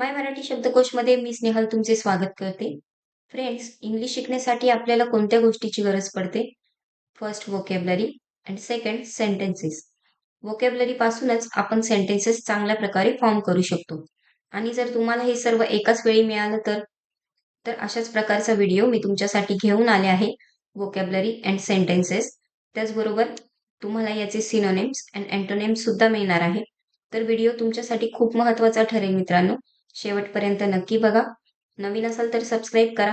माय मराठी शब्दकोशमध्ये मी स्नेहल तुमचे स्वागत करते. फ्रेंड्स इंग्लिश शिकण्यासाठी आपल्याला कोणत्या गोष्टीची गरज पडते? First vocabulary and second sentences vocabulary पासूनच आपण सेंटेन्सेस चांगल्या प्रकारे फॉर्म करू शकतो. आणि जर तुम्हाला हे सर्व एकाच वेळी मिळालं तर तर अशाच प्रकारचा व्हिडिओ मी तुमच्यासाठी घेऊन आले आहे. वोकॅबलरी अँड सेंटेन्सेस त्याचबरोबर तुम्हाला याचे सिनोनेम्स अँड अँटोनेम्स सुद्धा मिळणार आहे. तर व्हिडिओ तुमच्यासाठी खूप महत्त्वाचा ठरेल मित्रांनो. शेवटपर्यंत नक्की बघा. नवीन असाल तर सबस्क्राईब करा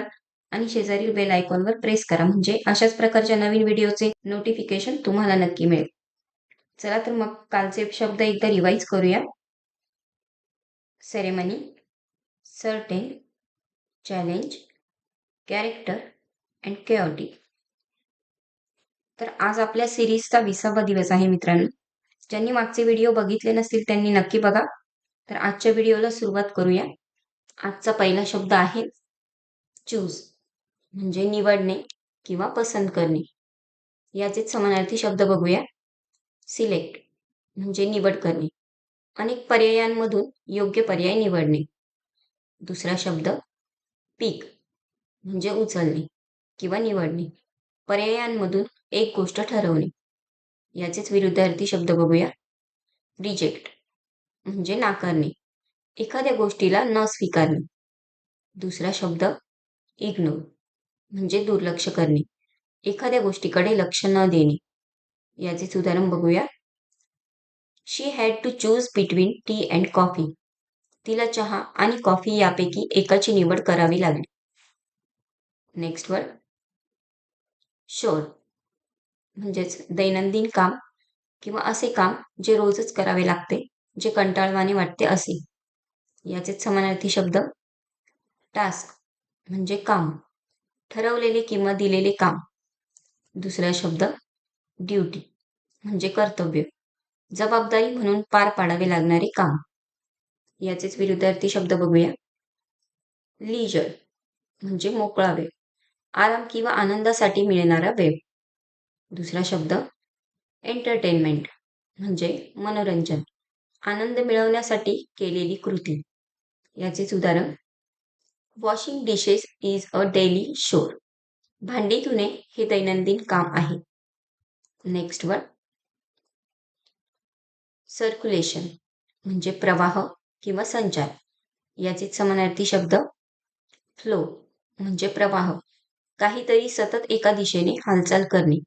आणि शेजारील बेल आयकॉनवर प्रेस करा. म्हणजे अशाच प्रकारच्या नवीन व्हिडिओचे नोटिफिकेशन तुम्हाला नक्की मिळेल. चला तर मग कालचे शब्द एकदा रिवाईज करूया. Ceremony certain challenge character and chaotic तर आज आपल्या सिरीजचा विसावा दिवस आहे मित्रांनो. ज्यांनी मागचे व्हिडिओ बघितले नसतील त्यांनी नक्की बघा. तर आजच्या व्हिडिओला सुरुवात करूया. आजचा पहिला शब्द आहे चूज म्हणजे निवडणे किंवा पसंत करणे. याचेच समानार्थी शब्द बघूया. सिलेक्ट म्हणजे निवड करणे. अनेक पर्यायांमधून योग्य पर्याय निवडणे. दुसरा शब्द पीक म्हणजे उचलणे किंवा निवडणे. पर्यायांमधून एक गोष्ट ठरवणे. याचेच विरुद्धार्थी शब्द बघूया. रिजेक्ट म्हणजे नाकारणे एखाद्या गोष्टीला न स्वीकारणे. दुसरा शब्द इग्नोर म्हणजे दुर्लक्ष करणे. एखाद्या गोष्टीकडे लक्ष न देणे. याचेच उदाहरण बघूया. She had to choose between tea and coffee तिला चहा आणि कॉफी यापैकी एकाची निवड करावी लागली. नेक्स्ट वर्ड शोर म्हणजेच दैनंदिन काम किंवा असे काम जे रोजच करावे लागते. जे कंटाळवाने वाटते असे. याचेच समानार्थी शब्द. टास्क म्हणजे काम. ठरवलेले किंवा दिलेले काम. दुसरा शब्द ड्युटी म्हणजे कर्तव्य. जबाबदारी म्हणून पार पाडावे लागणारे काम. याचेच विरुद्धार्थी शब्द बघूया. लीजर म्हणजे मोकळा वेळ आराम किंवा आनंदासाठी मिळणारा वेळ. दुसरा शब्द एंटरटेनमेंट म्हणजे मनोरंजन. आनंद मिळवण्यासाठी केलेली कृती. याचेच उदाहरण washing dishes is a daily chore भांडी धुणे हे दैनंदिन काम आहे. नेक्स्ट वर सर्क्युलेशन म्हणजे प्रवाह किंवा संचार. याचे समानार्थी शब्द फ्लो म्हणजे प्रवाह. काहीतरी सतत एका दिशेने हालचाल करणे.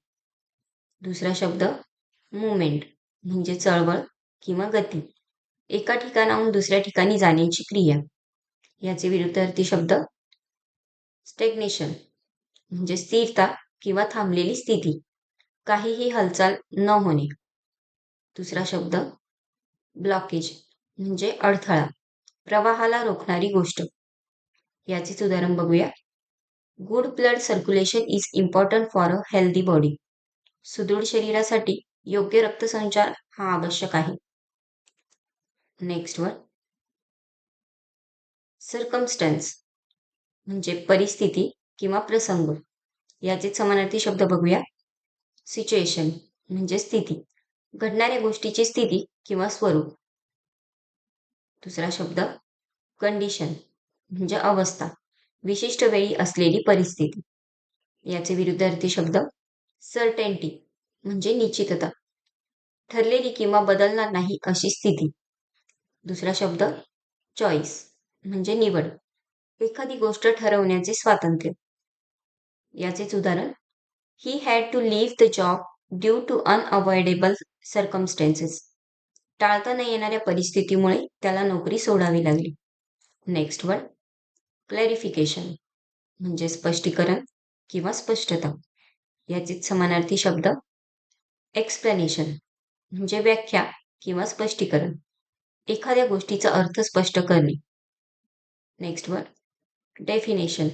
दुसरा शब्द मुवमेंट म्हणजे चळवळ. किंवा गती. एका ठिकाणाहून दुसऱ्या ठिकाणी जाण्याची क्रिया. याचे विरुद्धार्थी शब्द स्टेग्नेशन म्हणजे स्थिरता किंवा थांबलेली स्थिती. काहीही हालचाल न होणे. दुसरा शब्द ब्लॉकेज म्हणजे अडथळा प्रवाहाला रोखणारी गोष्ट. याचेच उदाहरण बघूया. Good blood circulation is important for a healthy body सुदृढ शरीरासाठी योग्य रक्तसंचार हा आवश्यक आहे. नेक्स्ट वन सर्कमस्टन्स म्हणजे परिस्थिती किंवा प्रसंग. याचे समानार्थी शब्द बघूया. सिच्युएशन म्हणजे स्थिती. घडणाऱ्या गोष्टीची स्थिती किंवा स्वरूप. दुसरा शब्द कंडिशन म्हणजे अवस्था. विशिष्ट वेळी असलेली परिस्थिती. याचे विरुद्धार्थी शब्द सर्टेंटी म्हणजे निश्चितता. ठरलेली किंवा बदलणार नाही अशी स्थिती. दुसरा शब्द चॉईस म्हणजे निवड. एखादी गोष्ट ठरवण्याचे स्वातंत्र्य. याचेच उदाहरण he had to leave the job due to unavoidable circumstances टाळता न येणाऱ्या परिस्थितीमुळे त्याला नोकरी सोडावी लागली. नेक्स्ट वर्ड क्लॅरिफिकेशन म्हणजे स्पष्टीकरण किंवा स्पष्टता. याचेच समानार्थी शब्द एक्सप्लेनेशन म्हणजे व्याख्या किंवा स्पष्टीकरण. एखाद्या गोष्टीचा अर्थ स्पष्ट करणे. नेक्स्ट वर डेफिनेशन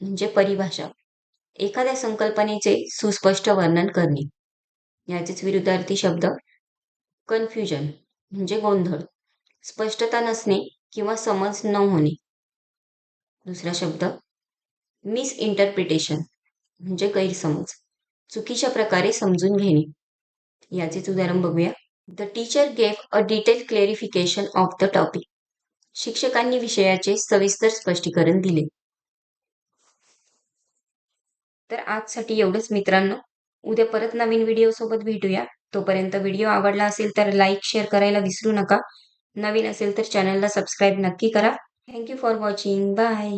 म्हणजे परिभाषा. एखाद्या संकल्पनेचे सुस्पष्ट वर्णन करणे. याचेच विरुद्धार्थी शब्द. कन्फ्युजन म्हणजे गोंधळ. स्पष्टता नसणे किंवा समज न होणे. दुसरा शब्द. मिसइंटरप्रिटेशन म्हणजे गैरसमज. चुकीच्या प्रकारे समजून घेणे. याचेच उदाहरण बघूया. The teacher gave a detail clarification of the topic शिक्षकांनी विषयाचे सविस्तर स्पष्टीकरण दिले. तर आजसाठी एवढंच मित्रांनो. उद्या परत नवीन व्हिडिओ सोबत भेटूया. तोपर्यंत व्हिडिओ आवडला असेल तर लाईक शेअर करायला विसरू नका. नवीन असेल तर चॅनलला सबस्क्राईब नक्की करा. Thank you for watching bye